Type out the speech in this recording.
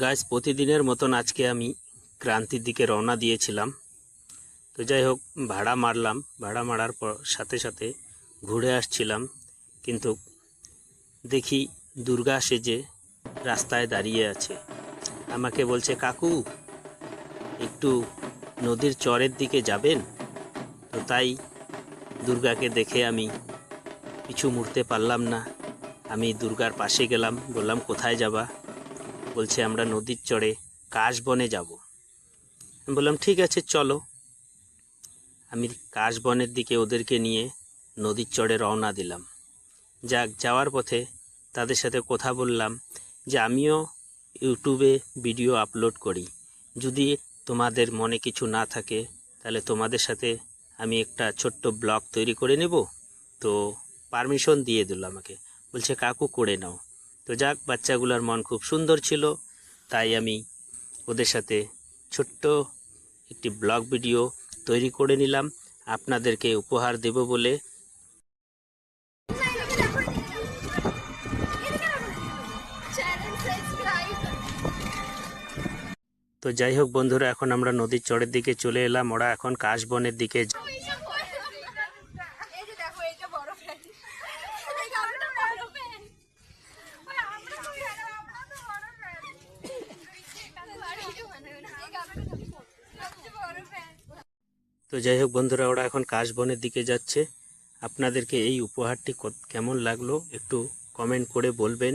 গাছ প্রতিদিনের মতন আজকে আমি ক্রান্তির দিকে রওনা দিয়েছিলাম। তো যাই হোক, ভাড়া মারলাম। ভাড়া মারার পর সাথে সাথে ঘুরে আসছিলাম। কিন্তু দেখি দুর্গা সেজে রাস্তায় দাঁড়িয়ে আছে। আমাকে বলছে, কাকু, একটু নদীর চরের দিকে যাবেন? তো তাই দুর্গাকে দেখে আমি পিছু মুড়তে পারলাম না। আমি দুর্গার পাশে গেলাম, বললাম, কোথায় যাবা? বলছে, আমরা নদীর চড়ে কাশবনে যাব। আমি বললাম, ঠিক আছে, চলো। আমি কাশবনের দিকে ওদেরকে নিয়ে নদীর চড়ে রওনা দিলাম। যাক, যাওয়ার পথে তাদের সাথে কথা বললাম যে, আমিও ইউটিউবে ভিডিও আপলোড করি। যদি তোমাদের মনে কিছু না থাকে, তাহলে তোমাদের সাথে আমি একটা ছোট্ট ব্লগ তৈরি করে নেব। তো পারমিশন দিয়ে দিল আমাকে। বলছে, কাকু, করে নাও। তো যাক, বাচ্চাগুলোর মন খুব সুন্দর ছিল, তাই আমি ওদের সাথে ছোট্ট একটি ব্লগ ভিডিও তৈরি করে নিলাম। আপনাদেরকে উপহার দেব বলে তো যাই হোক বন্ধুরা, এখন আমরা নদীর চরের দিকে চলে এলাম। ওরা এখন কাশবনের দিকে ফ্যান এই গামলাটা বড় ফ্যান ওই আমরা তো ফ্যান আমরা তো বড় ফ্যান এই গামলাটা সবচেয়ে বড় ফ্যান তো যাই হোক বন্ধুরা, ওরা এখন কাশবনের দিকে যাচ্ছে। আপনাদেরকে এই উপহারটি কেমন লাগল একটু কমেন্ট করে বলবেন।